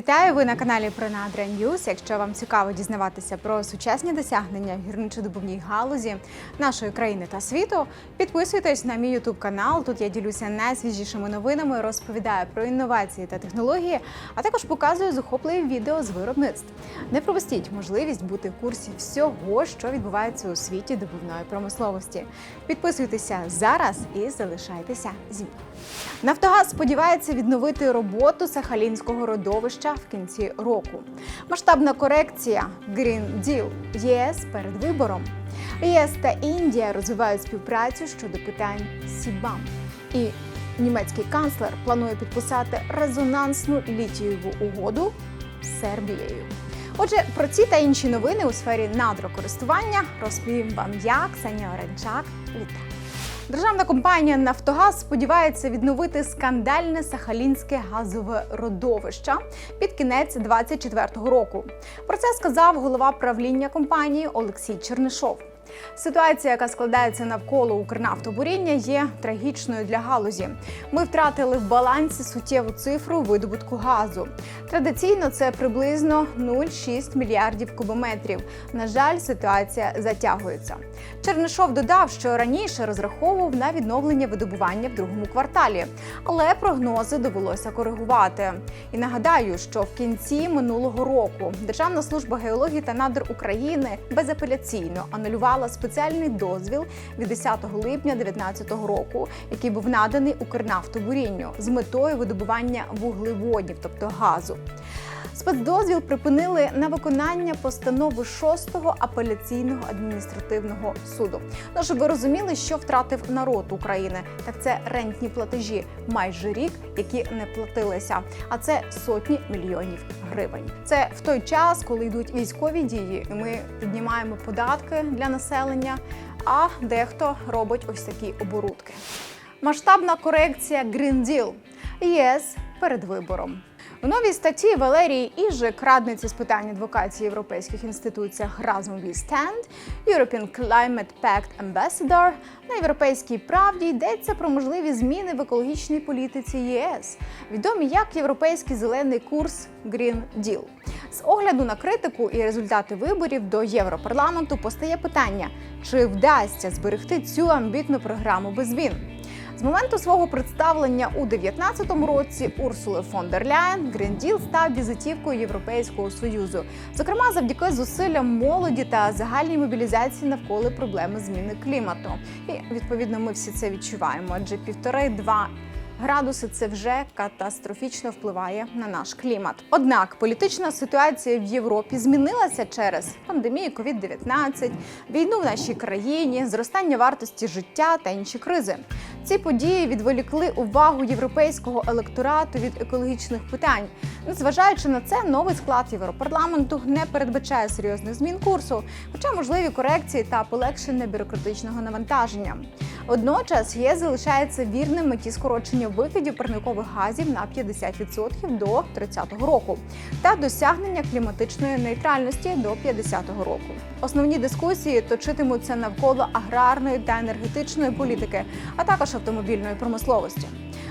Вітаю ви на каналі Принадра Ньюс. Якщо вам цікаво дізнаватися про сучасні досягнення в гірничодобувній галузі нашої країни та світу, підписуйтесь на мій ютуб канал. Тут я ділюся найсвіжішими новинами, розповідаю про інновації та технології, а також показую захопливі відео з виробництв. Не пропустіть можливість бути в курсі всього, що відбувається у світі добувної промисловості. Підписуйтеся зараз і залишайтеся зі мною. Нафтогаз сподівається відновити роботу Сахалінського родовища в кінці року. Масштабна корекція Green Deal ЄС перед вибором. ЄС та Індія розвивають співпрацю щодо питань Сібам. І німецький канцлер планує підписати резонансну літієву угоду з Сербією. Отже, про ці та інші новини у сфері надрокористування розповім вам я, Ксенія Оренчак. Вітаю! Державна компанія Нафтогаз сподівається відновити скандальне сахалінське газове родовище під кінець 2024 року. Про це сказав голова правління компанії Олексій Чернишов. Ситуація, яка складається навколо Укрнафтобуріння, є трагічною для галузі. Ми втратили в балансі суттєву цифру видобутку газу. Традиційно це приблизно 0,6 мільярдів кубометрів. На жаль, ситуація затягується. Чернишов додав, що раніше розраховував на відновлення видобування в другому кварталі, але прогнози довелося коригувати. І нагадаю, що в кінці минулого року Державна служба геології та надр України безапеляційно анулювала спеціальний дозвіл від 10 липня 2019 року, який був наданий Укрнафтобурінню з метою видобування вуглеводнів, тобто газу. Спецдозвіл припинили на виконання постанови 6-го апеляційного адміністративного суду. Ну, щоб ви розуміли, що втратив народ України, так це рентні платежі майже рік, які не платилися. А це сотні мільйонів гривень. Це в той час, коли йдуть військові дії, і ми піднімаємо податки для населення. А дехто робить ось такі оборудки. Масштабна корекція Green Deal. ЄС перед вибором. У новій статті Валерії Іжик, радниці з питань адвокації в європейських інституціях разом We Stand, European Climate Pact Ambassador, на європейській правді йдеться про можливі зміни в екологічній політиці ЄС, відомі як європейський зелений курс Green Deal. З огляду на критику і результати виборів до Європарламенту постає питання, чи вдасться зберегти цю амбітну програму без змін. З моменту свого представлення у 2019 році Урсули фон дер Ляєн Green став візитівкою Європейського союзу, зокрема завдяки зусиллям молоді та загальній мобілізації навколо проблеми зміни клімату. І відповідно ми всі це відчуваємо, адже півтори-два. Градуси це вже катастрофічно впливає на наш клімат. Однак політична ситуація в Європі змінилася через пандемію COVID-19, війну в нашій країні, зростання вартості життя та інші кризи. Ці події відволікли увагу європейського електорату від екологічних питань. Незважаючи на це, новий склад Європарламенту не передбачає серйозних змін курсу, хоча можливі корекції та полегшення бюрократичного навантаження. Водночас ЄС залишається вірним меті скорочення викидів парникових газів на 50% до 30-го року та досягнення кліматичної нейтральності до 50-го року. Основні дискусії точитимуться навколо аграрної та енергетичної політики, а також автомобільної промисловості.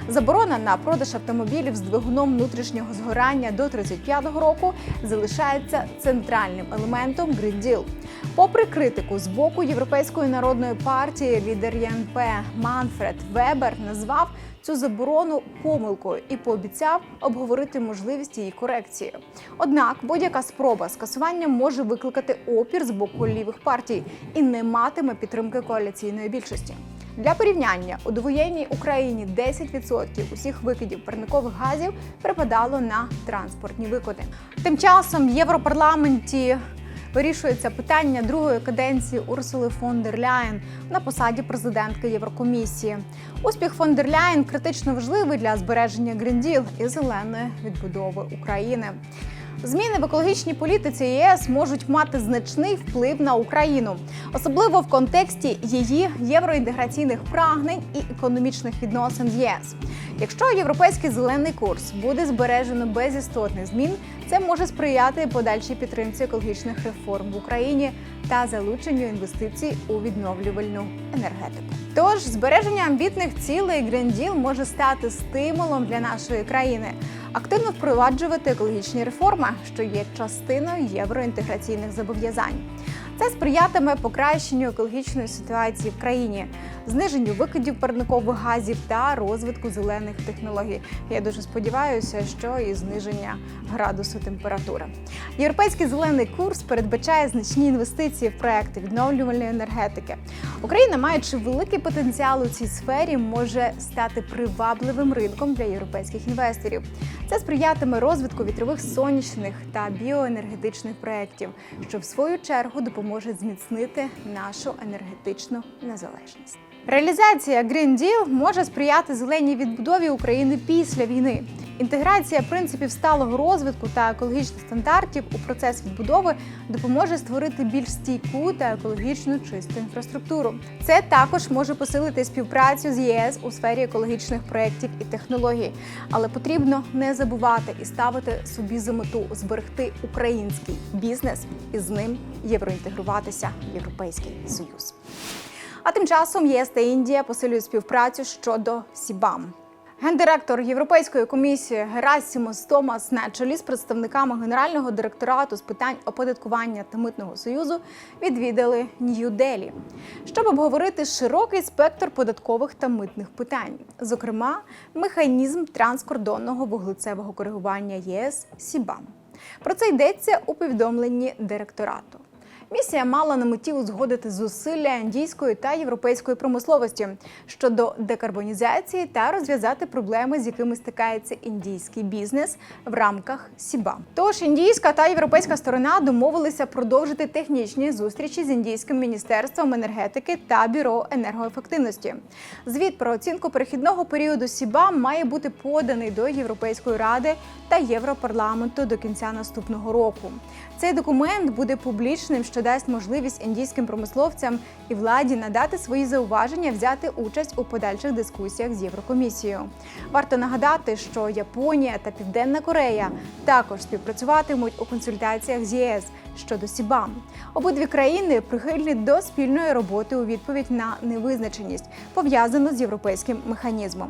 Заборона на продаж автомобілів з двигуном внутрішнього згорання до 35-го року залишається центральним елементом Green Deal. Попри критику з боку Європейської народної партії, лідер ЄНП Манфред Вебер назвав цю заборону помилкою і пообіцяв обговорити можливість її корекції. Однак будь-яка спроба скасування може викликати опір з боку лівих партій і не матиме підтримки коаліційної більшості. Для порівняння у довоєнній Україні 10% усіх викидів парникових газів припадало на транспортні викиди. Тим часом в Європарламенті вирішується питання другої каденції Урсули фон дер Ляєн на посаді президентки Єврокомісії. Успіх фон дер Ляєн критично важливий для збереження Deal і зеленої відбудови України. Зміни в екологічній політиці ЄС можуть мати значний вплив на Україну, особливо в контексті її євроінтеграційних прагнень і економічних відносин з ЄС. Якщо європейський зелений курс буде збережено без істотних змін, це може сприяти подальшій підтримці екологічних реформ в Україні та залученню інвестицій у відновлювальну енергетику. Тож збереження амбітних цілей Green Deal може стати стимулом для нашої країни. Активно впроваджувати екологічні реформи, що є частиною євроінтеграційних зобов'язань. Це сприятиме покращенню екологічної ситуації в країні, зниженню викидів парникових газів та розвитку зелених технологій. Я дуже сподіваюся, що і зниження градусу температури. Європейський зелений курс передбачає значні інвестиції в проекти відновлювальної енергетики. Україна, маючи великий потенціал у цій сфері, може стати привабливим ринком для європейських інвесторів. Це сприятиме розвитку вітрових сонячних та біоенергетичних проєктів, що в свою чергу допоможе зміцнити нашу енергетичну незалежність. Реалізація Green Deal може сприяти зеленій відбудові України після війни. Інтеграція принципів сталого розвитку та екологічних стандартів у процес відбудови допоможе створити більш стійку та екологічно чисту інфраструктуру. Це також може посилити співпрацю з ЄС у сфері екологічних проєктів і технологій. Але потрібно не забувати і ставити собі за мету зберегти український бізнес і з ним євроінтегруватися в Європейський Союз. А тим часом ЄС та Індія посилюють співпрацю щодо Сібам. Гендиректор Європейської комісії Герасімос Томас на чолі з представниками Генерального директорату з питань оподаткування та митного союзу відвідали Нью-Делі, щоб обговорити широкий спектр податкових та митних питань, зокрема, механізм транскордонного вуглецевого коригування ЄС Сібам. Про це йдеться у повідомленні директорату. Місія мала на меті узгодити зусилля індійської та європейської промисловості щодо декарбонізації та розв'язати проблеми, з якими стикається індійський бізнес в рамках СІБА. Тож індійська та європейська сторона домовилися продовжити технічні зустрічі з індійським міністерством енергетики та бюро енергоефективності. Звіт про оцінку перехідного періоду СІБА має бути поданий до Європейської ради та Європарламенту до кінця наступного року. Цей документ буде публічним, що дасть можливість індійським промисловцям і владі надати свої зауваження, взяти участь у подальших дискусіях з Єврокомісією. Варто нагадати, що Японія та Південна Корея також співпрацюватимуть у консультаціях з ЄС щодо Сібам. Обидві країни прихильні до спільної роботи у відповідь на невизначеність, пов'язану з європейським механізмом.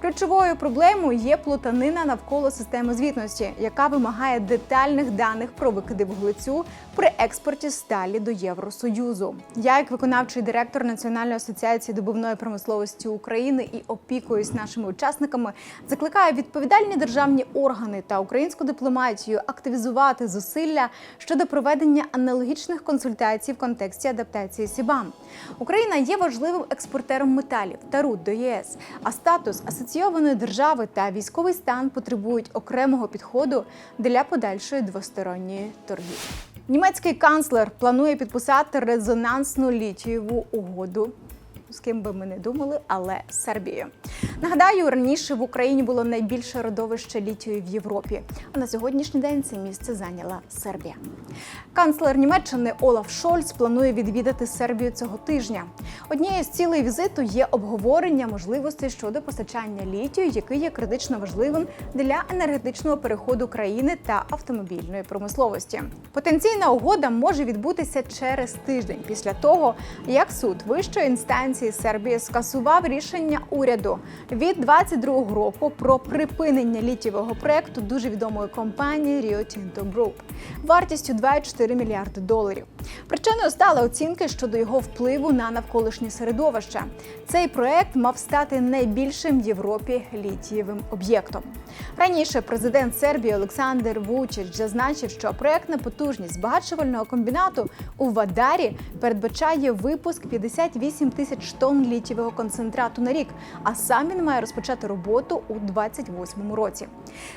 Ключовою проблемою є плутанина навколо системи звітності, яка вимагає детальних даних про викиди вуглецю при експорті сталі до Євросоюзу. Я, як виконавчий директор Національної асоціації добувної промисловості України і опікуюсь нашими учасниками, закликаю відповідальні державні органи та українську дипломатію активізувати зусилля щодо проведення аналогічних консультацій в контексті адаптації СІБАМ. Україна є важливим експортером металів та руд до ЄС, а статус асоційованої держави та військовий стан потребують окремого підходу для подальшої двосторонньої торгівлі. Німецький канцлер планує підписати резонансну літієву угоду. З ким би ми не думали, але Сербією. Нагадаю, раніше в Україні було найбільше родовище літію в Європі. А на сьогоднішній день це місце зайняла Сербія. Канцлер Німеччини Олаф Шольц планує відвідати Сербію цього тижня. Однією з цілей візиту є обговорення можливостей щодо постачання літію, який є критично важливим для енергетичного переходу країни та автомобільної промисловості. Потенційна угода може відбутися через тиждень після того, як суд вищої інстанції Сербії скасував рішення уряду від 22-го року про припинення літієвого проекту дуже відомої компанії Rio Tinto Group вартістю 2,4 мільярди доларів. Причиною стали оцінки щодо його впливу на навколишнє середовище. Цей проект мав стати найбільшим в Європі літієвим об'єктом. Раніше президент Сербії Олександр Вучич зазначив, що проектна потужність збагачувального комбінату у Вадарі передбачає випуск 58 тисяч тонн літієвого концентрату на рік, а сам він має розпочати роботу у 28-му році.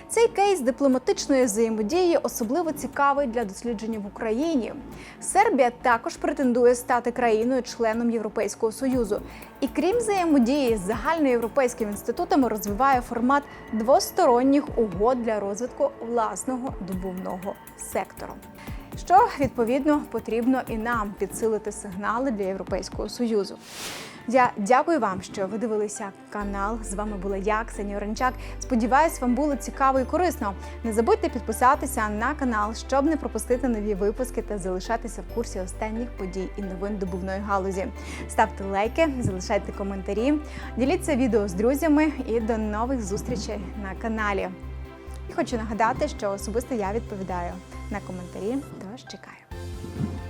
Цей кейс дипломатичної взаємодії особливо цікавий для дослідження в Україні. Сербія також претендує стати країною-членом Європейського союзу. І крім взаємодії з загальноєвропейськими інститутами, розвиває формат двосторонніх угод для розвитку власного добувного сектору. Що відповідно потрібно і нам підсилити сигнали для Європейського союзу. Я дякую вам, що ви дивилися канал. З вами була я, Ксенія Оранчак. Сподіваюсь, вам було цікаво і корисно. Не забудьте підписатися на канал, щоб не пропустити нові випуски та залишатися в курсі останніх подій і новин добувної галузі. Ставте лайки, залишайте коментарі, діліться відео з друзями і до нових зустрічей на каналі. І хочу нагадати, що особисто я відповідаю на коментарі, тож чекаю.